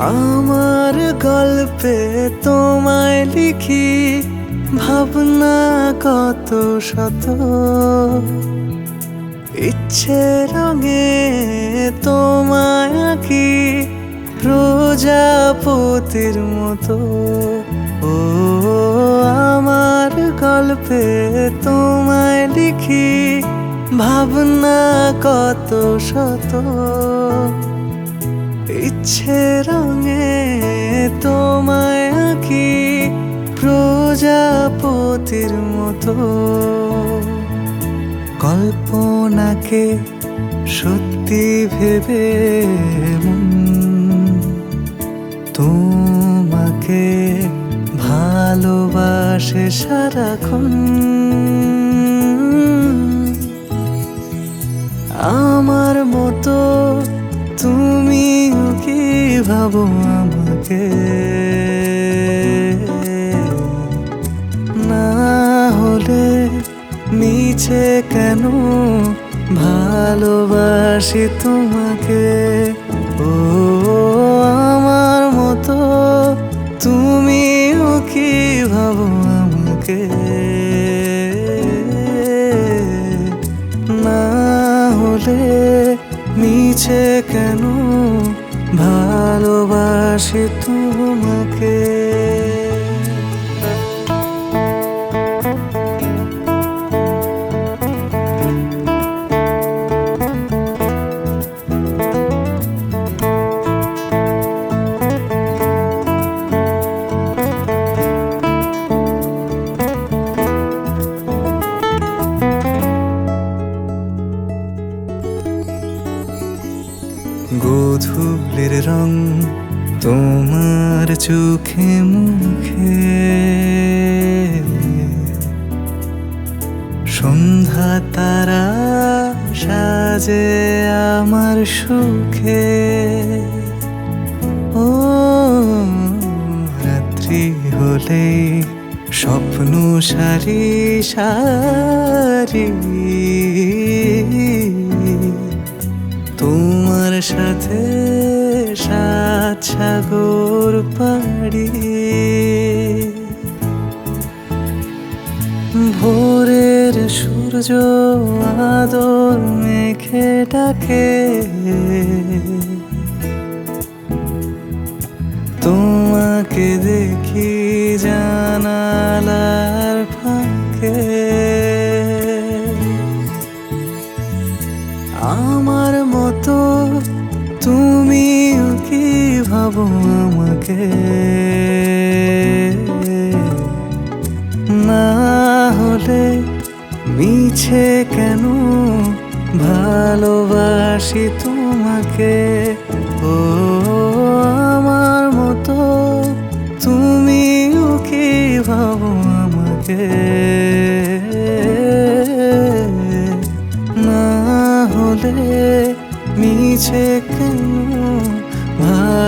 আমার গল্পে তোমায় লিখি ভাবনা কত শত। ইচ্ছে রঙে তোমায় আঁকি প্রজাপতির মতো। ও, আমার গল্পে তোমায় লিখি ভাবনা কত শত। ইচ্ছে রঙে তোমায় আঁকি প্রজাপতির মতো। কল্পনাকে সত্যি ভেবে তোমাকে ভালোবাসে সারাক্ষণ। আমার ভাবো আমাকে। না হলে মিছে কেন ভালোবাসি তোমাকে? ও, আমার মতো তুমিও কি ভাবো আমাকে? না হলে মিছে কেন ভালোবাসি তোমাকে। গোধূলের রং তোমার চোখে মুখে। সন্ধ্যা তারা সাজে আমার সুখে। ও, রাত্রি হলে স্বপ্ন সারি সারি। তোমার সাথে সাত সাগর পাড়ি। ভোরের সূর্য আদর মেঘে ডাকে। তোমাকে দেখি জানালার ভাবো আমাকে। না হলে মিছে কেন ভালোবাসি তোমাকে? ও, আমার মতো তুমিও কি ভাবো আমাকে? না হলে মিছে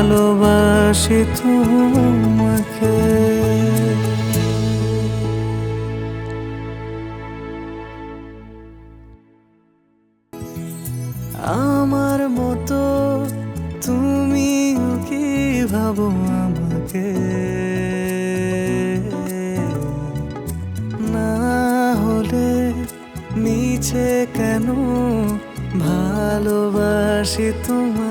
ভালোবাসি তোমাকে। আমার মতো তুমি কি ভাবো আমাকে? না হলে মিছে কেন ভালোবাসি তোমাকে?